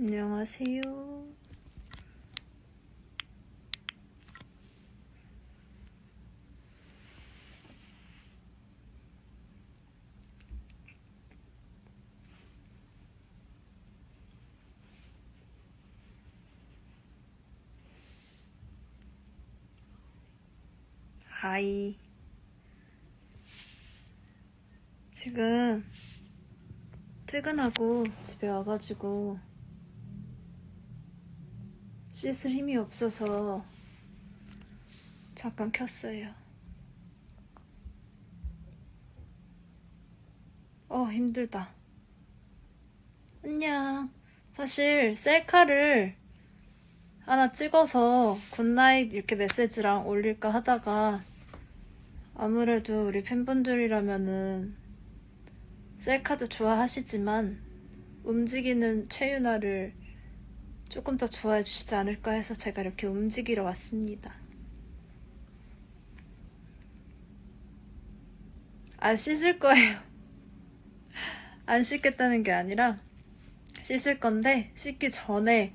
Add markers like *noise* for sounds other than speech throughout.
안녕하세요. 하이. 지금 퇴근하고 집에 와가지고 씻을 힘이 없어서 잠깐 켰어요. 어, 힘들다. 안녕. 사실 셀카를 하나 찍어서 굿나잇 이렇게 메시지랑 올릴까 하다가 아무래도 우리 팬분들이라면은 셀카도 좋아하시지만 움직이는 최윤아를 조금 더 좋아해 주시지 않을까 해서 제가 이렇게 움직이러 왔습니다. 안 씻을 거예요. *laughs* 안 씻겠다는 게 아니라 씻을 건데 씻기 전에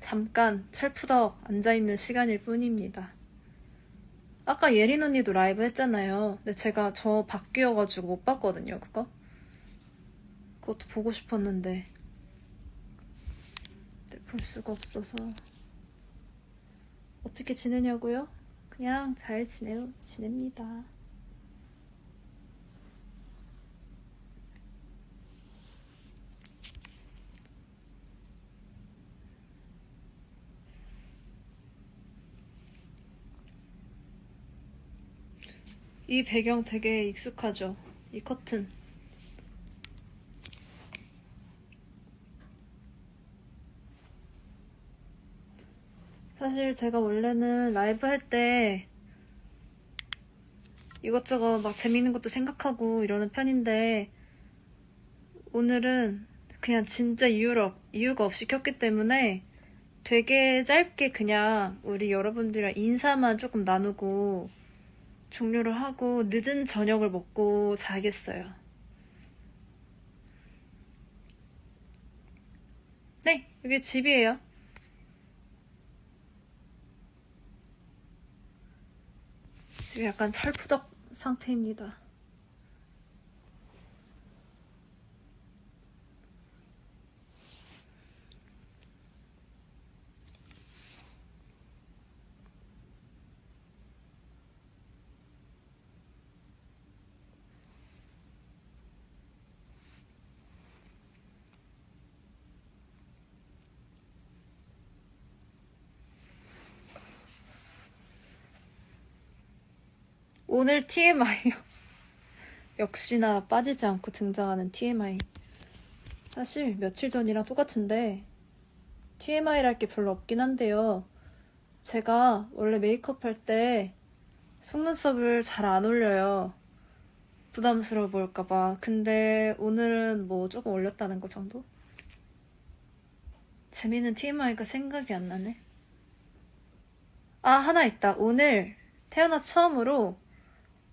잠깐 철푸덕 앉아있는 시간일 뿐입니다. 아까 예린 언니도 라이브 했잖아요. 근데 제가 저 바뀌어가지고 못 봤거든요, 그거. 그것도 보고 싶었는데. 볼 수가 없어서. 어떻게 지내냐고요? 그냥 잘 지내, 지냅니다. 이 배경 되게 익숙하죠? 이 커튼. 사실 제가 원래는 라이브 할 때 이것저것 막 재밌는 것도 생각하고 이러는 편인데 오늘은 그냥 진짜 이유로, 이유가 없이 켰기 때문에 되게 짧게 그냥 우리 여러분들이랑 인사만 조금 나누고 종료를 하고 늦은 저녁을 먹고 자겠어요. 네, 여기 집이에요. 지금 약간 철푸덕 상태입니다. 오늘 TMI요. *laughs* 역시나 빠지지 않고 등장하는 TMI. 사실 며칠 전이랑 똑같은데 TMI랄 게 별로 없긴 한데요. 제가 원래 메이크업 할 때 속눈썹을 잘 안 올려요. 부담스러워 보일까봐. 근데 오늘은 뭐 조금 올렸다는 거 정도? 재미있는 TMI가 생각이 안 나네. 아, 하나 있다. 오늘 태어나 처음으로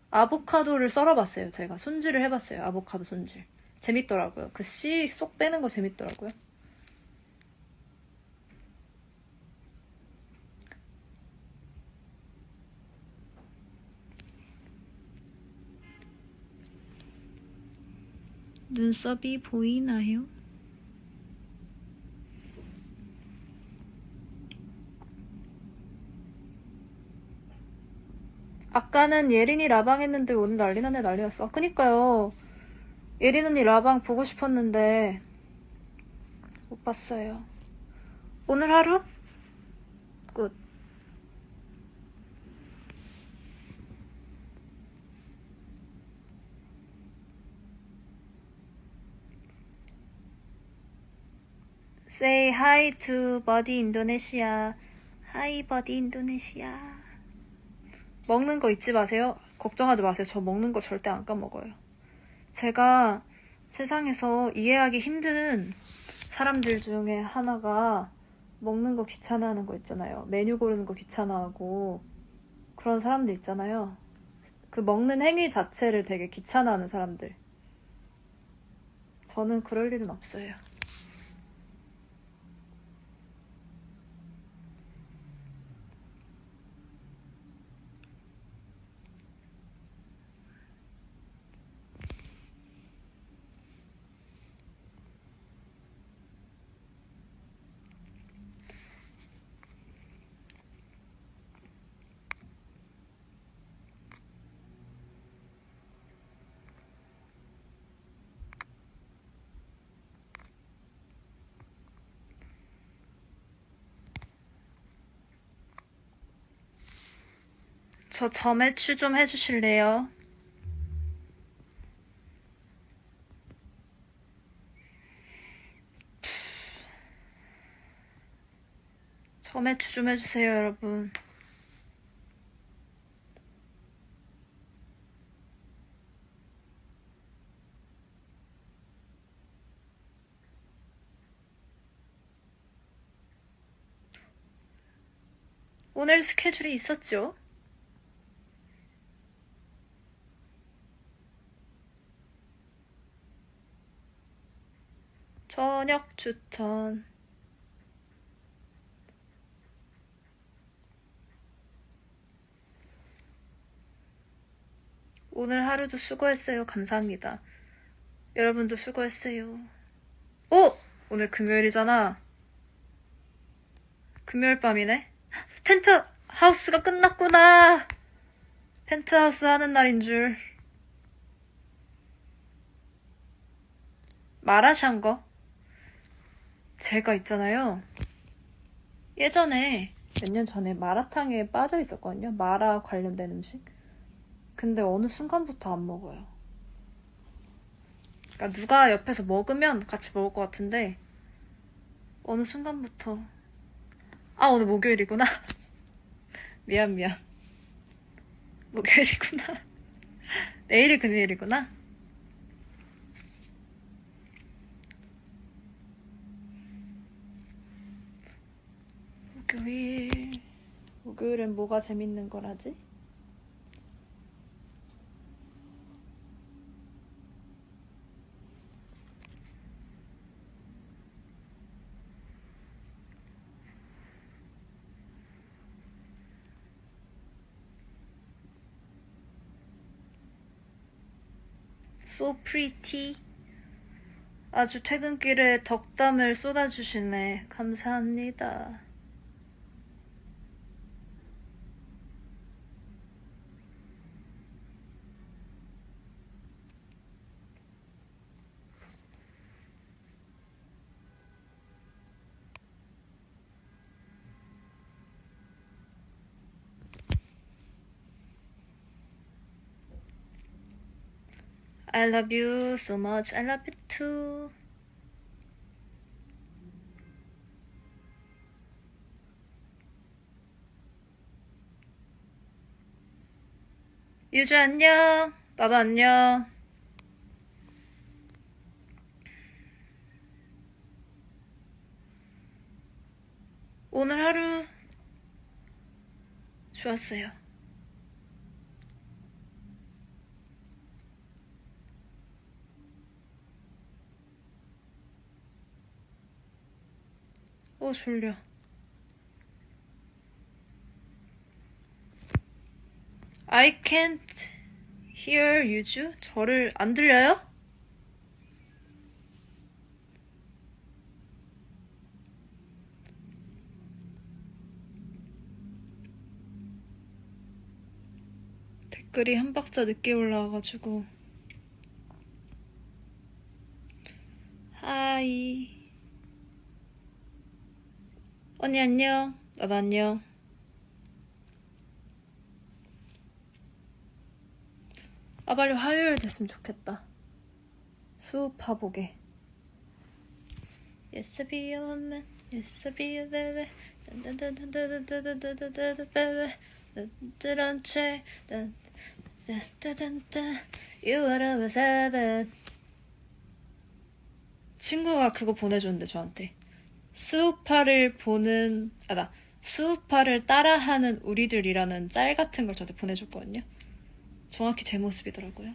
아보카도를 썰어봤어요. 제가 손질을 해봤어요. 아보카도 손질. 재밌더라고요. 그 씨 쏙 빼는 거 재밌더라고요. 눈썹이 보이나요? 아까는 예린이 라방 했는데 오늘 난리 났네 난리 났어. 아, 그니까요. 예린 언니 라방 보고 싶었는데 못 봤어요. 오늘 하루? 끝. Say hi to 버디 인도네시아. Hi 버디 인도네시아. 먹는 거 잊지 마세요. 걱정하지 마세요. 저 먹는 거 절대 안 까먹어요. 제가 세상에서 이해하기 힘든 사람들 중에 하나가 먹는 거 귀찮아하는 거 있잖아요. 메뉴 고르는 거 귀찮아하고 그런 사람들 있잖아요. 그 먹는 행위 자체를 되게 귀찮아하는 사람들. 저는 그럴 일은 없어요. 저 점액추 좀 해주실래요? 점액추 좀 해주세요, 여러분. 오늘 스케줄이 있었죠? 저녁 추천. 오늘 하루도 수고했어요. 감사합니다. 여러분도 수고했어요. 오! 오늘 금요일이잖아. 금요일 밤이네? 텐트 하우스가 끝났구나. 펜트하우스 하는 날인 줄. 마라샹궈? 제가 있잖아요. 예전에 몇 년 전에 마라탕에 빠져 있었거든요. 마라 관련된 음식. 근데 어느 순간부터 안 먹어요. 그러니까 누가 옆에서 먹으면 같이 먹을 것 같은데 어느 순간부터 아 오늘 목요일이구나. *laughs* 미안 미안. 목요일이구나. *laughs* 내일이 금요일이구나. 목요일. 목요일엔 뭐가 재밌는 거라지? So pretty. 아주 퇴근길에 덕담을 쏟아주시네. 감사합니다. I love you so much. I love you too. 유주 안녕. 나도 안녕. 오늘 하루 좋았어요. 어, 졸려. I can't hear 유주? 저를 안 들려요? 댓글이 한 박자 늦게 올라와가지고. 하이. 언니 안녕. 나도 안녕. 아 빨리 화요일 됐으면 좋겠다. 수업하보게. Yes, I be a woman. Yes, be a baby. 친구가 그거 보내줬는데 저한테. 수우파를 보는 아나 수우파를 따라하는 우리들이라는 짤 같은 걸 저한테 보내줬거든요. 정확히 제 모습이더라고요.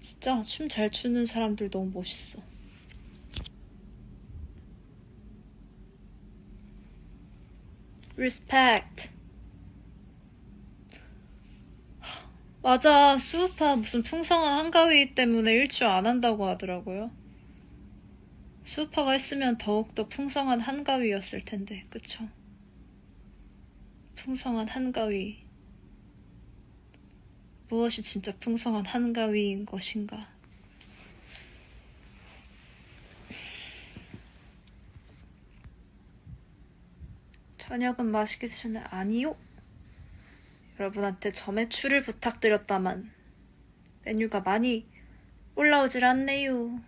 진짜 춤 잘 추는 사람들 너무 멋있어. respect. 맞아. 수우파 무슨 풍성한 한가위 때문에 일주 안 한다고 하더라고요. 수우파가 했으면 더욱더 풍성한 한가위였을 텐데, 그쵸? 풍성한 한가위. 무엇이 진짜 풍성한 한가위인 것인가? 저녁은 맛있게 드셨나요? 아니요. 여러분한테 점액추를 부탁드렸다만 메뉴가 많이 올라오질 않네요.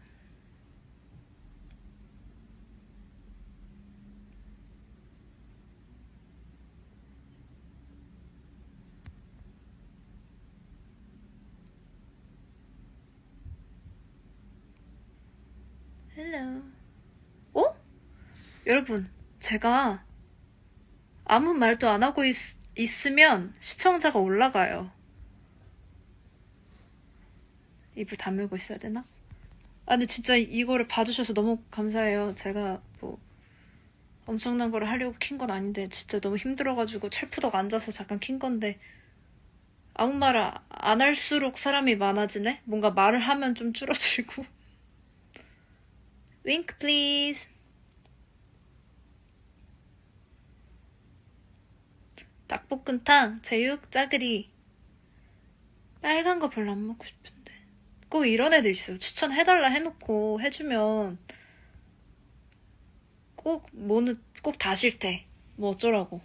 헬로. 어? 여러분, 제가 아무 말도 안 하고 있, 있으면 시청자가 올라가요. 입을 다물고 있어야 되나? 아, 근데 진짜 이거를 봐주셔서 너무 감사해요. 제가 뭐 엄청난 거를 하려고 킨 건 아닌데 진짜 너무 힘들어가지고 철푸덕 앉아서 잠깐 킨 건데 아무 말 안 할수록 사람이 많아지네? 뭔가 말을 하면 좀 줄어들고. *laughs* 윙크 플리즈. 닭볶음탕, 제육, 짜글이. 빨간 거 별로 안 먹고 싶은데. 꼭 이런 애들 있어요. 추천해달라 해놓고 해주면 꼭 뭐는 꼭 다 싫대. 뭐 어쩌라고.